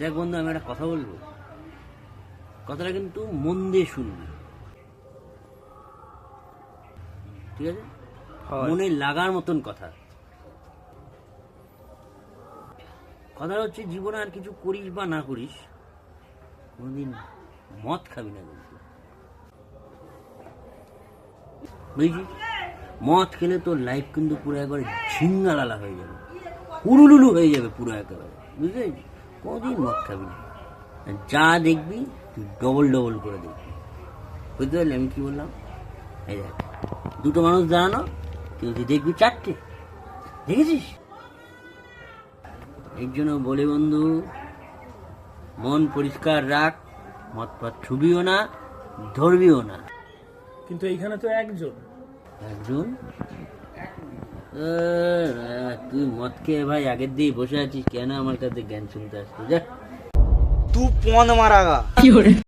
দেখ বন্ধু আমি একটা কথা বলব। কথাটা কিন্তু মন দিয়ে শুনবি। ঠিক আছে? মনে লাগার মতন কথা। কথা হচ্ছে জীবনে আর কিছু করিস বা না করিস কোনোদিন মদ খাবি না কিন্তু। বুঝলি মদ খেলে তোর লাইফ কিন্তু পুরো একবারে ঝিঙ্গালালা হয়ে যাবে। উলুলুলু হয়ে যাবে পুরো একেবারে। পেরেছিস কোনোদিন মদ খাবি না। যা দেখবি তুই ডবল ডবল করে দেখবি। বুঝতে পারলি আমি কি বললাম? এই দেখ দুটো মানুষ দাঁড়ানো কিন্তু তুই দেখবি চারটে। দেখেছিস? এর জন্য বলে বন্ধু মন পরিষ্কার রাখ মদ পথ ছুবিও না ধরবিও না। কিন্তু এইখানে তো একজন। একজন? তুই মদ খেয়ে ভাই আগের দিয়ে বসে আছিস কেন আমার কাছে জ্ঞান শুনতে আসছিস যা तू पौन मारागा